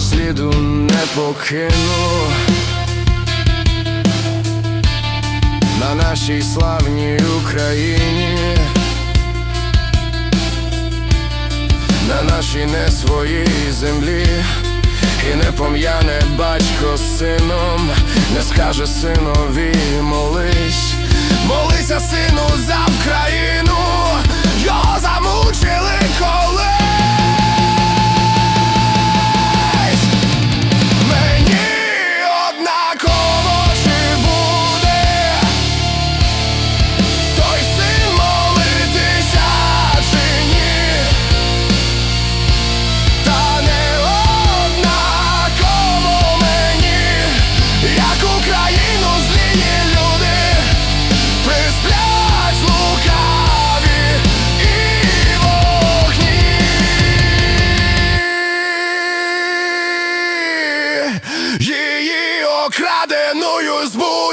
Сліду не покину. На нашій славній Україні, на нашій не своїй землі, і не пом'яне батько сином, не скаже синові молись, молися, сину, за know you is smart.